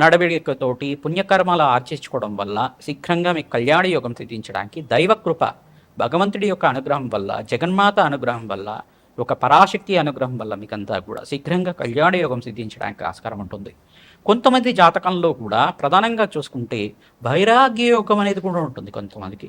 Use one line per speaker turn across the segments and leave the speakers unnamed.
నడవడికతోటి పుణ్యకర్మలు ఆర్చించుకోవడం వల్ల శీఘ్రంగా మీకు కళ్యాణ యోగం సిద్ధించడానికి దైవకృప భగవంతుడి యొక్క అనుగ్రహం వల్ల జగన్మాత అనుగ్రహం వల్ల ఒక పరాశక్తి అనుగ్రహం వల్ల మీకంతా కూడా శీఘ్రంగా కళ్యాణ యోగం సిద్ధించడానికి ఆస్కారం ఉంటుంది. కొంతమంది జాతకంలో కూడా ప్రధానంగా చూసుకుంటే వైరాగ్య యోగం అనేది కూడా ఉంటుంది కొంతమందికి.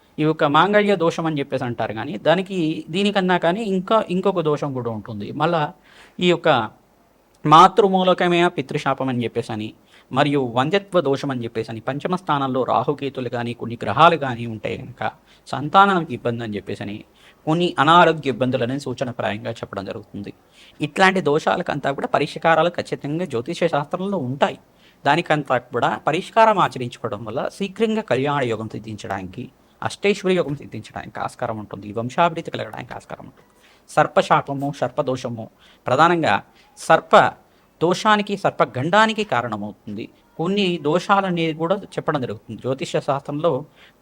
ఈ యొక్క మాంగళ్య దోషం అని చెప్పేసి అంటారు కానీ దానికి దీనికన్నా కానీ ఇంకా ఇంకొక దోషం కూడా ఉంటుంది. మళ్ళా ఈ యొక్క మాతృమూలకమే పితృశాపం అని చెప్పేసి అని మరియు వంద్యత్వ దోషం అని చెప్పేసి అని పంచమ స్థానంలో రాహుకేతులు కానీ కొన్ని గ్రహాలు కానీ ఉంటే కనుక సంతానానికి ఇబ్బంది అని చెప్పేసి అని కొన్ని అనారోగ్య ఇబ్బందులని సూచనప్రాయంగా చెప్పడం జరుగుతుంది. ఇట్లాంటి దోషాలకంతా కూడా పరిష్కారాలు ఖచ్చితంగా జ్యోతిష శాస్త్రంలో ఉంటాయి. దానికంతా కూడా పరిష్కారం ఆచరించుకోవడం వల్ల శీఘ్రంగా కళ్యాణ యోగం సిద్ధించడానికి అష్టైశ్వర్య యోగం సిద్ధించడానికి ఆస్కారం ఉంటుంది. వంశాభివృద్ధి కలగడానికి ఆస్కారం ఉంటుంది. సర్పశాపము సర్పదోషము ప్రధానంగా సర్ప దోషానికి సర్పగండానికి కారణమవుతుంది. కొన్ని దోషాలనేది కూడా చెప్పడం జరుగుతుంది. జ్యోతిష శాస్త్రంలో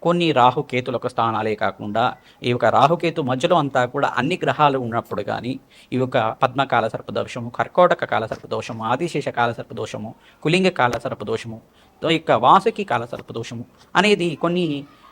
కొన్ని రాహుకేతుల యొక్క స్థానాలే కాకుండా ఈ యొక్క రాహుకేతు మధ్యలో అంతా కూడా అన్ని గ్రహాలు ఉన్నప్పుడు కానీ ఈ యొక్క పద్మకాల సర్పదోషము కర్కోటక కాల సర్పదోషము ఆదిశేష కాల సర్పదోషము కులింగ కాల సర్పదోషము ఈ యొక్క వాసుకి కాల సర్పదోషము అనేది కొన్ని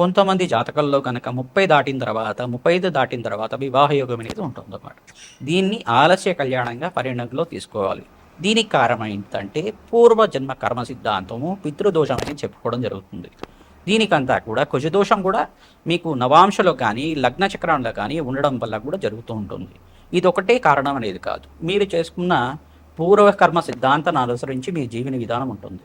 కొంతమంది జాతకంలో కనుక ముప్పై దాటిన తర్వాత ముప్పై ఐదు దాటిన తర్వాత వివాహ యోగం అనేది ఉంటుంది అన్నమాట దీన్ని ఆలస్య కళ్యాణంగా పరిగణనలో తీసుకోవాలి. దీనికి కారణం ఏంటంటే పూర్వజన్మ కర్మ సిద్ధాంతము పితృదోషం అని చెప్పుకోవడం జరుగుతుంది. దీనికంతా కూడా కుజదోషం కూడా మీకు నవాంశలో కానీ లగ్న చక్రంలో కానీ ఉండడం వల్ల కూడా జరుగుతూ ఉంటుంది. ఇది ఒకటే కారణం అనేది కాదు. మీరు చేసుకున్న పూర్వకర్మ సిద్ధాంతాన్ని అనుసరించి మీ జీవన విధానం ఉంటుంది.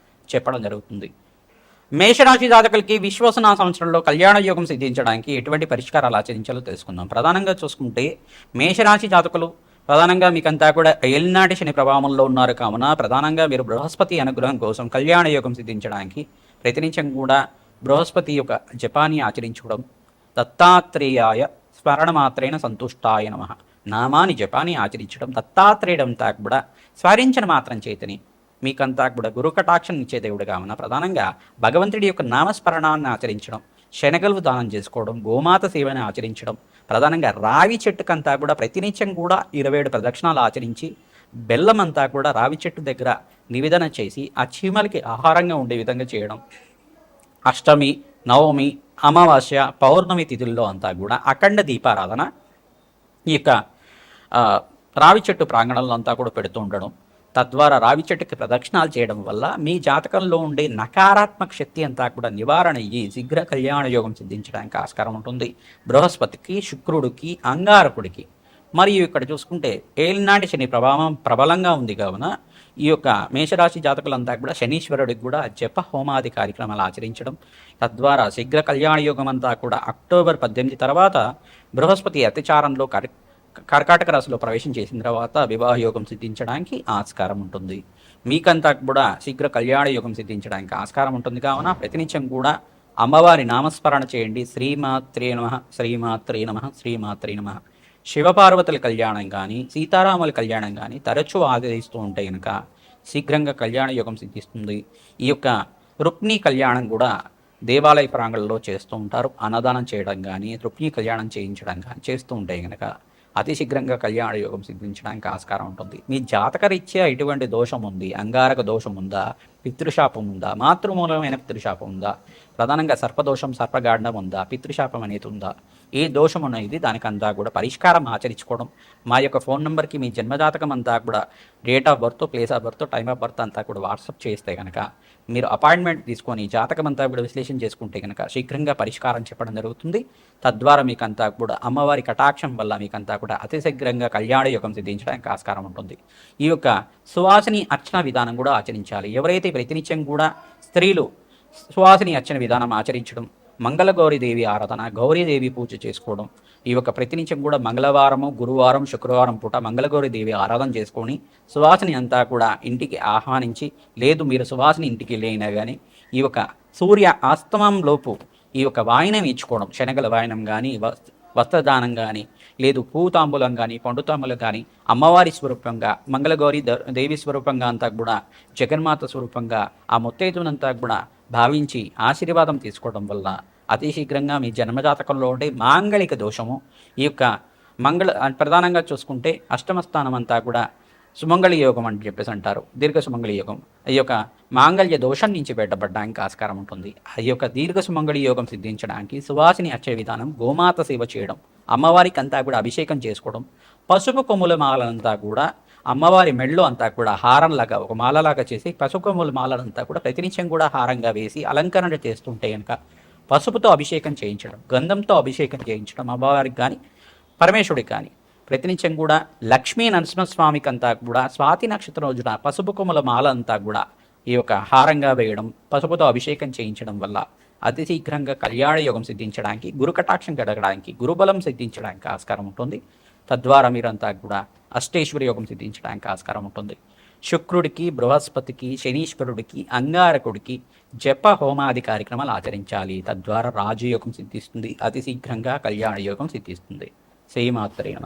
చెప్పడం జరుగుతుంది. మేషరాశి జాతకులకి విశ్వసన సంవత్సరంలో కళ్యాణ యోగం సిద్ధించడానికి ఎటువంటి పరిష్కారాలు ఆచరించాలో తెలుసుకుందాం. ప్రధానంగా చూసుకుంటే మేషరాశి జాతకులు ప్రధానంగా మీకంతా కూడా ఏలినాటి శని ప్రభావంలో ఉన్నారు. కావున ప్రధానంగా మీరు బృహస్పతి అనుగ్రహం కోసం కళ్యాణ యోగం సిద్ధించడానికి ప్రతినిత్యం కూడా బృహస్పతి యొక్క జపాన్ని ఆచరించుకోవడం. దత్తాత్రేయాయ స్మరణ మాత్రేణ సంతుష్టాయ నమ. నామాని జపాన్ని ఆచరించడం దత్తాత్రేయుడంతా కూడా స్మరించిన మాత్రం చేతని మీకంతా కూడా గురు కటాక్షం ఇచ్చే దేవుడు కావున ప్రధానంగా భగవంతుడి యొక్క నామస్మరణాన్ని ఆచరించడం శనగలు దానం చేసుకోవడం గోమాత సేవని ఆచరించడం ప్రధానంగా రావి చెట్టుకంతా కూడా ప్రతినిత్యం కూడా ఇరవై ఏడు ప్రదక్షిణాలు ఆచరించి బెల్లం అంతా కూడా రావి చెట్టు దగ్గర నివేదన చేసి ఆ చీమలకి ఆహారంగా ఉండే విధంగా చేయడం. అష్టమి నవమి అమావాస్య పౌర్ణమి తిథుల్లో అంతా కూడా అఖండ దీపారాధన ఈ యొక్క రావి చెట్టు ప్రాంగణంలో అంతా కూడా పెడుతూ ఉండడం. తద్వారా రావి చెట్టుకి ప్రదక్షిణాలు చేయడం వల్ల మీ జాతకంలో ఉండే నకారాత్మక శక్తి అంతా కూడా నివారణ అయ్యి శీఘ్ర కళ్యాణ యోగం సిద్ధించడానికి ఆస్కారం ఉంటుంది. బృహస్పతికి శుక్రుడికి అంగారకుడికి. మరియు ఇక్కడ చూసుకుంటే ఏలినాటి శని ప్రభావం ప్రబలంగా ఉంది కావున ఈ యొక్క మేషరాశి జాతకులంతా కూడా శనీశ్వరుడికి కూడా జప హోమాది కార్యక్రమాలు ఆచరించడం తద్వారా శీఘ్ర కళ్యాణ యోగం అంతా కూడా అక్టోబర్ పద్దెనిమిది తర్వాత బృహస్పతి అతిచారంలో కర్ కర్కాటక రాశిలో ప్రవేశం చేసిన తర్వాత వివాహ యోగం సిద్ధించడానికి ఆస్కారం ఉంటుంది. మీకంతా కూడా శీఘ్ర కళ్యాణ యోగం సిద్ధించడానికి ఆస్కారం ఉంటుంది కావున ప్రతినిత్యం కూడా అమ్మవారి నామస్మరణ చేయండి. శ్రీమాత్రే నమ శ్రీమాత్రే నమ శ్రీమాత్రే నమ. శివపార్వతుల కళ్యాణం కానీ సీతారాముల కళ్యాణం కానీ తరచూ ఆదరిస్తూ ఉంటే కనుక శీఘ్రంగా కళ్యాణ యోగం సిద్ధిస్తుంది. ఈ యొక్క రుక్ని కళ్యాణం కూడా దేవాలయ ప్రాంగణంలో చేస్తూ ఉంటారు. అన్నదానం చేయడం కానీ రుక్ని కళ్యాణం చేయించడం కానీ చేస్తూ ఉంటే కనుక అతి శీఘ్రంగా కళ్యాణ యోగం సిద్ధించడానికి ఆస్కారం ఉంటుంది. మీ జాతకరీత్యా ఇటువంటి దోషం ఉంది అంగారక దోషం ఉందా పితృశాపం ఉందా మాతృమూలమైన పితృశాపం ఉందా ప్రధానంగా సర్పదోషం సర్పగాండం ఉందా పితృశాపం అనేది ఉందా ఏ దోషం అనేది దానికంతా కూడా పరిష్కారం ఆచరించుకోవడం. మా యొక్క ఫోన్ నెంబర్కి మీ జన్మజాతకం అంతా కూడా date of birth place of birth time of birth అంతా కూడా వాట్సాప్ చేస్తే కనుక మీరు అపాయింట్మెంట్ తీసుకొని జాతకం అంతా కూడా విశ్లేషణ చేసుకుంటే కనుక శీఘ్రంగా పరిష్కారం చెప్పడం జరుగుతుంది. తద్వారా మీకంతా కూడా అమ్మవారి కటాక్షం వల్ల మీకంతా కూడా అతి శీఘ్రంగా కళ్యాణ యోగం సిద్ధించడానికి ఆస్కారం ఉంటుంది. ఈ యొక్క సువాసిని అర్చన విధానం కూడా ఆచరించాలి. ఎవరైతే ప్రతినిత్యం కూడా స్త్రీలు సువాసిని అర్చన విధానం ఆచరించడం మంగళగౌరీదేవి ఆరాధన గౌరీదేవి పూజ చేసుకోవడం ఈ యొక్క ప్రతినిత్యం కూడా మంగళవారము గురువారం శుక్రవారం పూట మంగళగౌరి దేవి ఆరాధన చేసుకొని సువాసిని అంతా కూడా ఇంటికి ఆహ్వానించి లేదు మీరు సువాసిని ఇంటికి వెళ్ళినా కానీ ఈ యొక్క సూర్య అస్తమం లోపు ఈ యొక్క వాయనం ఇచ్చుకోవడం శనగల వాయనం కానీ వస్త్రదానం కానీ లేదు పూతాంబూలం కానీ పండుతాంబులం కానీ అమ్మవారి స్వరూపంగా మంగళగౌరి ద- దేవి స్వరూపంగా అంతా కూడా జగన్మాత స్వరూపంగా ఆ ముత్తైదునంతా కూడా భావించి ఆశీర్వాదం తీసుకోవడం వల్ల అతి శీఘ్రంగా మీ జన్మజాతకంలో ఉండే మాంగళిక దోషము ఈ యొక్క మంగళ ప్రధానంగా చూసుకుంటే అష్టమ స్థానం అంతా కూడా సుమంగళి యోగం అని చెప్పేసి అంటారు. దీర్ఘ సుమంగళి యోగం. ఈ యొక్క మాంగళ్య దోషం నుంచి బయటపడడానికి ఆస్కారం ఉంటుంది. ఈ యొక్క దీర్ఘ సుమంగళి యోగం సిద్ధించడానికి సువాసిని అచ్చే విధానం గోమాత సేవ చేయడం అమ్మవారికి అంతా కూడా అభిషేకం చేసుకోవడం పసుపు కొమ్ముల మాలనంతా కూడా అమ్మవారి మెళ్ళు అంతా కూడా హారంలాగా ఒక మాలలాగా చేసి పసుపు కొమ్ముల మాలనంతా కూడా ప్రతినిత్యం కూడా హారంగా వేసి అలంకరణ చేస్తుంటే కనుక పసుపుతో అభిషేకం చేయించడం గంధంతో అభిషేకం చేయించడం అమ్మవారికి కానీ పరమేశ్వరుడికి కానీ ప్రతినిత్యం కూడా లక్ష్మీ నరసింహస్వామికి అంతా కూడా స్వాతి నక్షత్రం రోజున పసుపు కొమ్మల మాల అంతా కూడా ఈ యొక్క హారంగా వేయడం పసుపుతో అభిషేకం చేయించడం వల్ల అతి శీఘ్రంగా కళ్యాణ యోగం సిద్ధించడానికి గురు కటాక్షం గడగడానికి గురుబలం సిద్ధించడానికి ఆస్కారం ఉంటుంది. తద్వారా మీరంతా కూడా అష్టేశ్వర యోగం సిద్ధించడానికి ఆస్కారం ఉంటుంది. శుక్రుడికి బృహస్పతికి శనీశ్వరుడికి అంగారకుడికి జప హోమాది కార్యక్రమాలు ఆచరించాలి. తద్వారా రాజయోగం సిద్ధిస్తుంది. అతి శీఘ్రంగా కళ్యాణ యోగం సిద్ధిస్తుంది. శ్రీమాత్రేణ